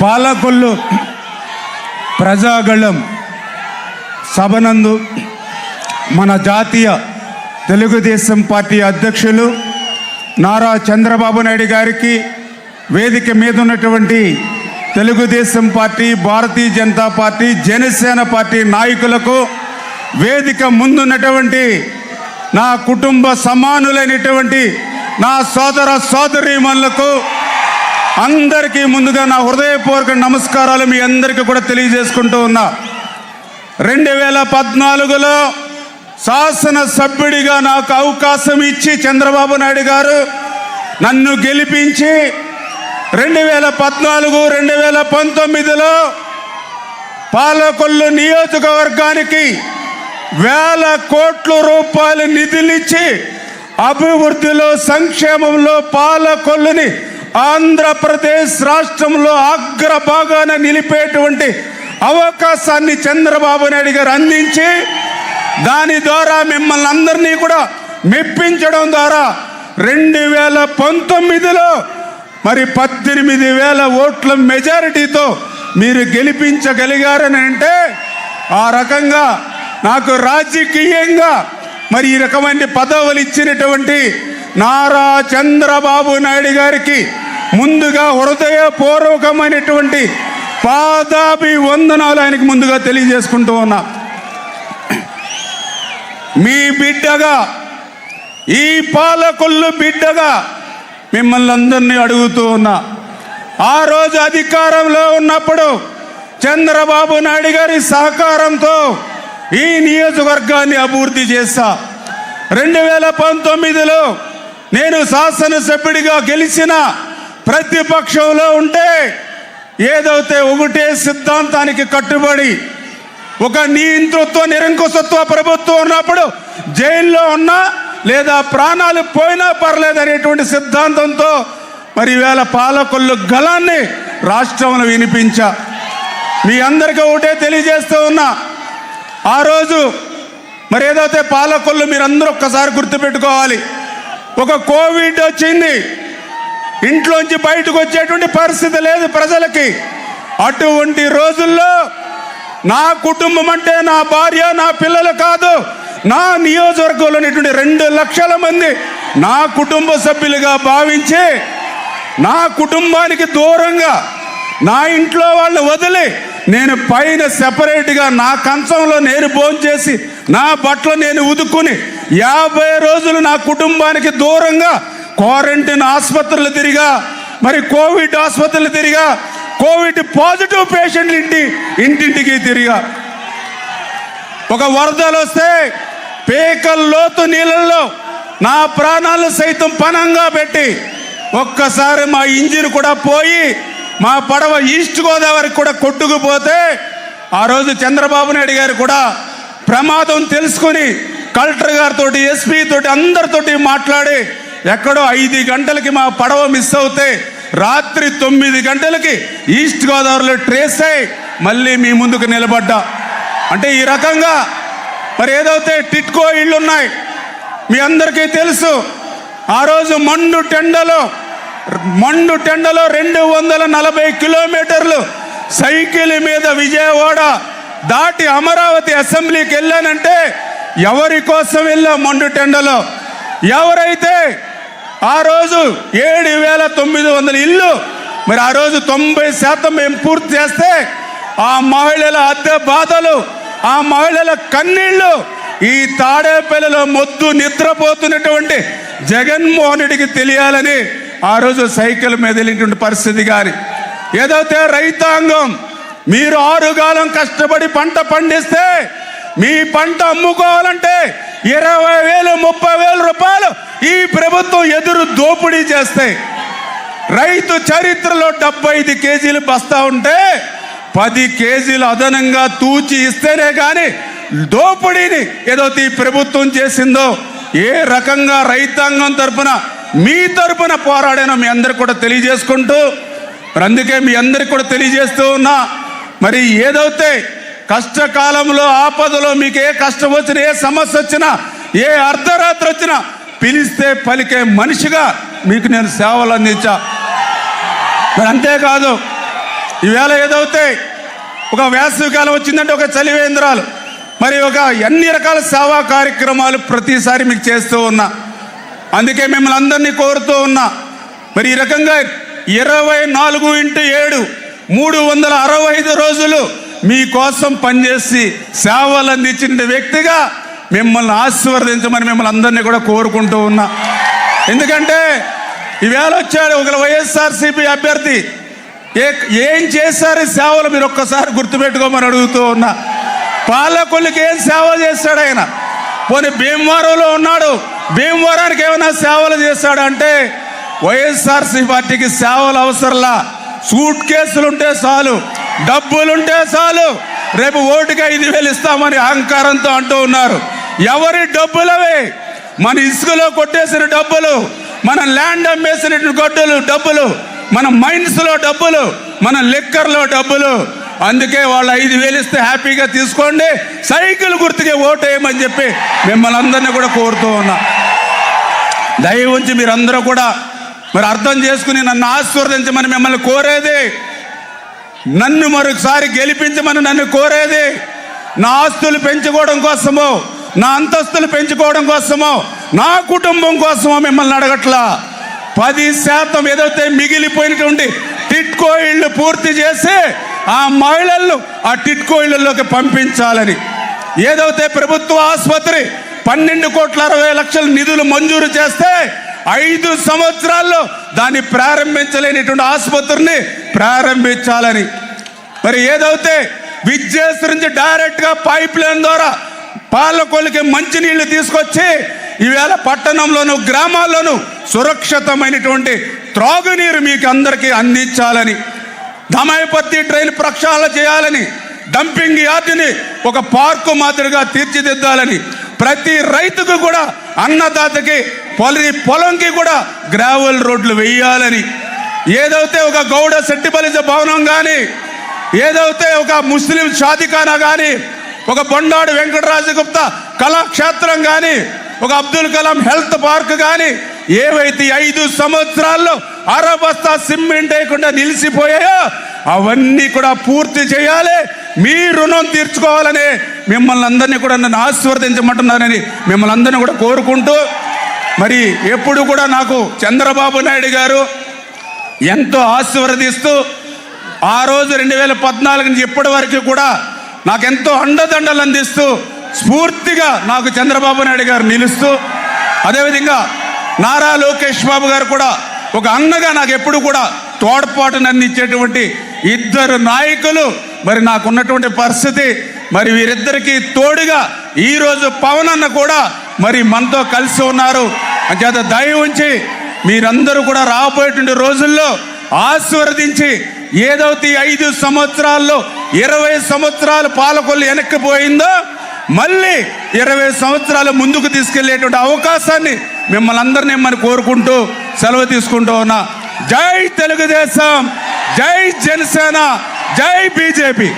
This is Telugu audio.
పాలకొల్లు ప్రజాగళం సభనందు మన జాతీయ తెలుగుదేశం పార్టీ అధ్యక్షులు నారా చంద్రబాబు నాయుడు గారికి వేదిక మీద ఉన్నటువంటి Telugu Desam party Bharatiya Janata party Janasena party నాయకులకు వేదిక ముందున్నటువంటి నా కుటుంబ సమానులైనటువంటి నా సోదర సోదరీమణులకు అందరికీ ముందుగా నా హృదయపూర్వక నమస్కారాలు మీ అందరికీ కూడా తెలియజేసుకుంటూ ఉన్నా. రెండు వేల పద్నాలుగులో శాసన సభ్యుడిగా నాకు అవకాశం ఇచ్చి చంద్రబాబు నాయుడు గారు నన్ను గెలిపించి రెండు వేల పద్నాలుగు రెండు వేల పంతొమ్మిదిలో పాలకొల్లు నియోజకవర్గానికి వేల కోట్ల రూపాయలు నిధులిచ్చి అభివృద్ధిలో సంక్షేమంలో పాలకొల్లుని ఆంధ్రప్రదేశ్ రాష్ట్రంలో అగ్రభాగాన నిలిపేటువంటి అవకాశాన్ని చంద్రబాబు నాయుడు గారు అందించి దాని ద్వారా మిమ్మల్ని అందరినీ కూడా మెప్పించడం ద్వారా రెండు వేల పంతొమ్మిదిలో మరి పద్దెనిమిది వేల ఓట్ల మెజారిటీతో మీరు గెలిపించగలిగారని అంటే ఆ రకంగా నాకు రాజకీయంగా మరి ఈ రకమైన పదవులు ఇచ్చినటువంటి నారా చంద్రబాబు నాయుడు గారికి ముందుగా హృదయపూర్వకమైనటువంటి పాదాభి వందనాలు ఆయనకి ముందుగా తెలియజేసుకుంటూ ఉన్నా. మీ బిడ్డగా ఈ పాలకొల్లు బిడ్డగా మిమ్మల్ని అందరినీ అడుగుతూ ఉన్నా. ఆ రోజు అధికారంలో ఉన్నప్పుడు చంద్రబాబు నాయుడు గారి సహకారంతో ఈ నియోజకవర్గాన్ని అభివృద్ధి చేస్తా. రెండు వేల పంతొమ్మిదిలో నేను శాసనసభ్యుడిగా గెలిచిన ప్రతిపక్షంలో ఉంటే ఏదైతే ఒకటే సిద్ధాంతానికి కట్టుబడి ఒక నియంతృత్వ నిరంకుశత్వ ప్రభుత్వం ఉన్నప్పుడు జైల్లో ఉన్నా లేదా ప్రాణాలు పోయినా పర్లేదు అనేటువంటి సిద్ధాంతంతో మరి వేళ పాలకొల్లు గలాన్ని రాష్ట్రంలో వినిపించా. మీ అందరికీ ఒకటే తెలియజేస్తూ ఉన్నా ఆ రోజు మరి ఏదైతే పాలకొల్లు మీరందరూ ఒక్కసారి గుర్తుపెట్టుకోవాలి. ఒక కోవిడ్ వచ్చింది. ఇంట్లోంచి బయటకు వచ్చేటువంటి పరిస్థితి లేదు ప్రజలకి. అటువంటి రోజుల్లో నా కుటుంబం అంటే నా భార్య నా పిల్లలు కాదు నా నియోజకవర్గంలో ఉన్నటువంటి రెండు లక్షల మంది నా కుటుంబ సభ్యులుగా భావించి నా కుటుంబానికి దూరంగా నా ఇంట్లో వాళ్ళు వదిలి నేను పైన సెపరేట్గా నా కంచంలో నేను భోంచేసి నా బట్టలు నేను ఉదుక్కుని యాభై రోజులు నా కుటుంబానికి దూరంగా క్వారంటైన్ ఆసుపత్రులు తిరిగా మరి కోవిడ్ ఆసుపత్రులు తిరిగా కోవిడ్ పాజిటివ్ పేషెంట్లు ఇంటి ఇంటింటికి తిరిగా. ఒక వరదలు వస్తే పేకల లోతు నీళ్ళల్లో నా ప్రాణాలు సైతం పనంగా పెట్టి ఒక్కసారి మా ఇంజిన్ కూడా పోయి మా పడవ ఈస్ట్ గోదావరికి కూడా కొట్టుకుపోతే ఆ రోజు చంద్రబాబు నాయుడు గారు కూడా ప్రమాదం తెలుసుకొని కలెక్టర్ గారితో ఎస్పీ తోటి అందరితోటి మాట్లాడి ఎక్కడో ఐదు గంటలకి మా పడవ మిస్ అవుతే రాత్రి తొమ్మిది గంటలకి ఈస్ట్ గోదావరిలో ట్రేస్ అయి మళ్ళీ మీ ముందుకు నిలబడ్డా. అంటే ఈ రకంగా మరి ఏదైతే టిట్కో ఇళ్ళు ఉన్నాయి మీ అందరికీ తెలుసు ఆ రోజు మండు టెండలో మండు టెండలో రెండు వందల నలభై కిలోమీటర్లు సైకిల్ మీద విజయవాడ దాటి అమరావతి అసెంబ్లీకి వెళ్ళానంటే ఎవరి కోసం వెళ్ళా మండు టెండలో? ఎవరైతే ఆ రోజు ఏడు వేల తొమ్మిది వందల ఇల్లు మరి ఆ రోజు తొంభై శాతం మేము పూర్తి చేస్తే ఆ మహిళల అద్దె బాధలు ఆ మహిళల కన్నీళ్ళు ఈ తాడేపల్లిలో మొద్దు నిద్రపోతున్నటువంటి జగన్మోహన్ రెడ్డికి తెలియాలని ఆ రోజు సైకిల్ మీద వెళ్ళినటువంటి పరిస్థితి కానీ ఏదైతే రైతాంగం మీరు ఆరుగాలం కష్టపడి పంట పండిస్తే మీ పంట అమ్ముకోవాలంటే ఇరవై వేలు ముప్పై వేల రూపాయలు ఈ ప్రభుత్వం ఎదురు దోపిడీ చేస్తాయి. రైతు చరిత్రలో డెబ్బై ఐదు కేజీలు బస్తా ఉంటే పది కేజీలు అదనంగా తూచి ఇస్తేనే కానీ దోపిడీని ఏదో ఈ ప్రభుత్వం చేసిందో ఏ రకంగా రైతాంగం తరపున మీ తరపున పోరాడానో మీ అందరికి కూడా తెలియజేసుకుంటూ మరి అందుకే మీ అందరికి కూడా తెలియజేస్తూ ఉన్నా మరి ఏదైతే కష్టకాలంలో ఆపదలో మీకు ఏ కష్టం వచ్చినా ఏ సమస్య వచ్చినా ఏ అర్ధరాత్రి వచ్చినా పిలిస్తే పలికే మనిషిగా మీకు నేను సేవలు అందించా. అంతేకాదు ఈవేళ ఏదైతే ఒక వేసవి కాలం వచ్చిందంటే ఒక చలివేంద్రాలు మరి ఒక అన్ని రకాల సేవా కార్యక్రమాలు ప్రతిసారి మీకు చేస్తూ ఉన్నా. అందుకే మిమ్మల్ని అందరినీ కోరుతూ ఉన్నా. మరి ఈ రకంగా ఇరవై నాలుగు ఇంటూ ఏడు మూడు వందల అరవై ఐదు రోజులు మీకోసం పనిచేసి సేవలు అందించిన వ్యక్తిగా మిమ్మల్ని ఆశీర్వదించమని మిమ్మల్ని అందరినీ కూడా కోరుకుంటూ ఉన్నా. ఎందుకంటే ఈవేళ వచ్చాడు ఒక వైఎస్ఆర్సీపీ అభ్యర్థి. ఏ ఏం చేశారు సేవలు మీరు ఒక్కసారి గుర్తుపెట్టుకోమని అడుగుతూ ఉన్నా. పాలకొల్లికి ఏం సేవ చేశాడు ఆయన? పోనీ భీమవరంలో ఉన్నాడు. భీమవరానికి ఏమైనా సేవలు చేశాడు అంటే వైఎస్ఆర్సీ పార్టీకి సేవలు అవసరంలా. సూట్ కేసులు ఉంటే చాలు. డబ్బులుంటే చాలు. రేపు ఓటుకి ఐదు వేలు ఇస్తామని అహంకారంతో అంటూ ఉన్నారు. ఎవరి డబ్బులవే? మన ఇసుకలో కొట్టేసిన డబ్బులు మన ల్యాండ్ అమ్మేసిన గొడ్డలు డబ్బులు మన మైండ్స్లో డబ్బులు మన లిక్కర్లో డబ్బులు. అందుకే వాళ్ళు ఐదు వేలు ఇస్తే హ్యాపీగా తీసుకోండి సైకిల్ గుర్తుకే ఓటేయమని చెప్పి మిమ్మల్ని అందరినీ కూడా కోరుతూ ఉన్నా. దయ ఉంచి మీరందరూ కూడా మరి అర్థం చేసుకుని నన్ను ఆశీర్వదించమని మిమ్మల్ని కోరేది నన్ను మరొకసారి గెలిపించమని నన్ను కోరేది నా ఆస్తులు పెంచుకోవడం కోసమో నా అంతస్తులు పెంచుకోవడం కోసమో నా కుటుంబం కోసమో మిమ్మల్ని అడగట్లా. పది శాతం ఏదైతే మిగిలిపోయినటువంటి టిట్కో ఇళ్ళు పూర్తి చేసి ఆ మహిళలను ఆ టిట్కో ఇళ్ళలోకి పంపించాలని. ఏదైతే ప్రభుత్వ ఆసుపత్రి పన్నెండు కోట్ల అరవై లక్షల నిధులు మంజూరు చేస్తే ఐదు సంవత్సరాల్లో దాన్ని ప్రారంభించలేనిటువంటి ఆసుపత్రిని ప్రారంభించాలని. మరి ఏదైతే విద్యాశ్రీ నుంచి డైరెక్ట్గా పైప్ లైన్ ద్వారా పాలకొల్లికి మంచినీళ్ళు తీసుకొచ్చి ఈవేళ పట్టణంలోను గ్రామాల్లోనూ సురక్షితమైనటువంటి త్రాగునీరు మీకు అందరికీ అందించాలని దమాయిపత్తి ట్రైన్ ప్రక్షాళన చేయాలని డంపింగ్ యార్డుని ఒక పార్కు మాదిరిగా తీర్చిదిద్దాలని ప్రతి రైతుకు కూడా అన్నదాతకి పొలి పొలంకి కూడా గ్రావెల్ రోడ్లు వేయాలని ఏదైతే ఒక గౌడ సెట్టిబలిజ భవనం కానీ ఏదైతే ఒక ముస్లిం షాదిఖానా కానీ ఒక బొండాడు వెంకటరాజగుప్త కళాక్షేత్రం కానీ ఒక అబ్దుల్ కలాం హెల్త్ పార్క్ కానీ ఏవైతే ఐదు సంవత్సరాల్లో అరబస్తా సిమెంట్ వేయకుండా నిలిచిపోయాయో అవన్నీ కూడా పూర్తి చేయాలి. మీ రుణం తీర్చుకోవాలని మిమ్మల్ని అందరినీ కూడా నన్ను ఆశీర్వదించమంటున్నానని మిమ్మల్ని అందరినీ కూడా కోరుకుంటూ మరి ఎప్పుడు కూడా నాకు చంద్రబాబు నాయుడు గారు ఎంతో ఆశీర్వదిస్తూ ఆ రోజు రెండు వేల పద్నాలుగు నుంచి ఇప్పటి వరకు కూడా నాకెంతో అండదండలు అందిస్తూ స్ఫూర్తిగా నాకు చంద్రబాబు నాయుడు గారు నిలుస్తూ అదేవిధంగా నారా లోకేష్ బాబు గారు కూడా ఒక అన్నగా నాకు ఎప్పుడు కూడా తోడ్పాటు అందించేటువంటి ఇద్దరు నాయకులు మరి నాకున్నటువంటి పరిస్థితి మరి వీరిద్దరికి తోడుగా ఈరోజు పవన్ అన్న కూడా మరి మనతో కలిసి ఉన్నారు. అంచేత దయ ఉంచి మీరందరూ కూడా రాబోయేటువంటి రోజుల్లో ఆశీర్వదించి ఏదైతే ఐదు సంవత్సరాల్లో ఇరవై సంవత్సరాలు పాలకొల్లు వెనక్కిపోయిందో మళ్ళీ ఇరవై సంవత్సరాలు ముందుకు తీసుకెళ్ళేటువంటి అవకాశాన్ని మిమ్మల్ని అందరినీ మనం కోరుకుంటూ సెలవు తీసుకుంటూ ఉన్నా. జై తెలుగుదేశం జై జనసేన జై బీజేపీ.